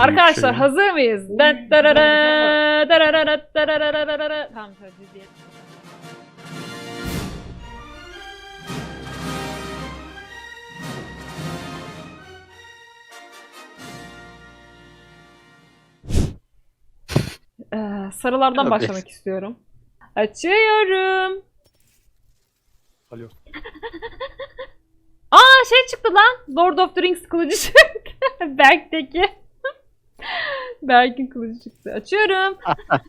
Arkadaşlar şey. hazır mıyız? Tamam. Ee, sarılardan Evet. başlamak istiyorum. Açıyorum. Alo. Aa şey çıktı lan. Lord of the Rings kılıcı çıktı. Berk'teki. Berk'in kılıcı çıktı. Açıyorum.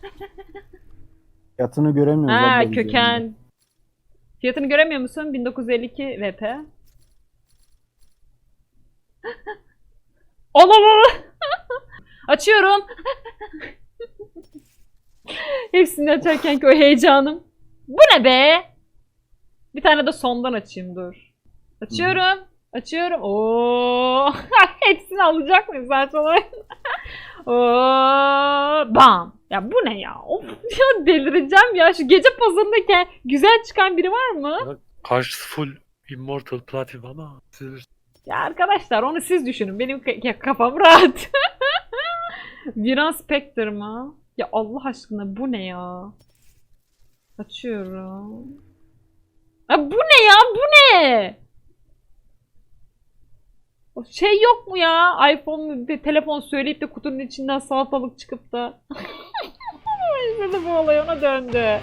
Fiyatını göremiyoruz. Ha abla biz yani. köken. Fiyatını göremiyor musun? 1952 VP. Al al al. Açıyorum. Hepsini açarken ki o heyecanım. Bu ne be? Bir tane de sondan açayım dur. Açıyorum. Açıyorum. Oo! Hepsini alacak mıyım saçmalama? Oo! Bam. Ya bu ne ya? Of ya delireceğim ya. Şu gece pazarındaki güzel çıkan biri var mı? Karşısı full Immortal Platinum ama siz Ya arkadaşlar onu siz düşünün. Benim ya kafam rahat. Viran Spectre mı? Ya Allah aşkına bu ne ya? Açıyorum. Ya bu ne ya? Bu ne? Şey yok mu ya? iPhone bir telefon söyleyip de kutunun içinden salatalık çıkıp da. De bu olay ona döndü.